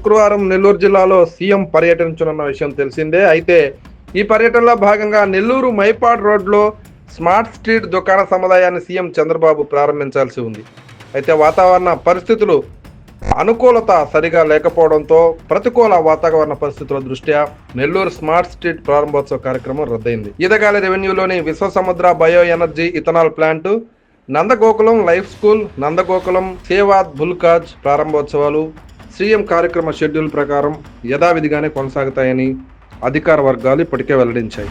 శుక్రవారం నెల్లూరు జిల్లాలో సీఎం పర్యటించనున్న విషయం తెలిసిందే. అయితే ఈ పర్యటనలో భాగంగా నెల్లూరు మైపాడ్ రోడ్లో స్మార్ట్ స్ట్రీట్ దుకాణ సముదాయాన్ని సీఎం చంద్రబాబు ప్రారంభించాల్సి ఉంది. అయితే వాతావరణ పరిస్థితులు అనుకూలత సరిగా లేకపోవడంతో ప్రతికూల వాతావరణ పరిస్థితుల దృష్ట్యా నెల్లూరు స్మార్ట్ స్ట్రీట్ ప్రారంభోత్సవ కార్యక్రమం రద్దయింది. Edagali రెవెన్యూలోని Vishwasamudra bio energy ethanol plant Nandagokulam life school Nandagokulam సేవాద్ బుల్కాజ్ ప్రారంభోత్సవాలు సీఎం కార్యక్రమ షెడ్యూల్ ప్రకారం యథావిధిగానే కొనసాగుతాయని అధికార వర్గాలు ఇప్పటికే వెల్లడించాయి.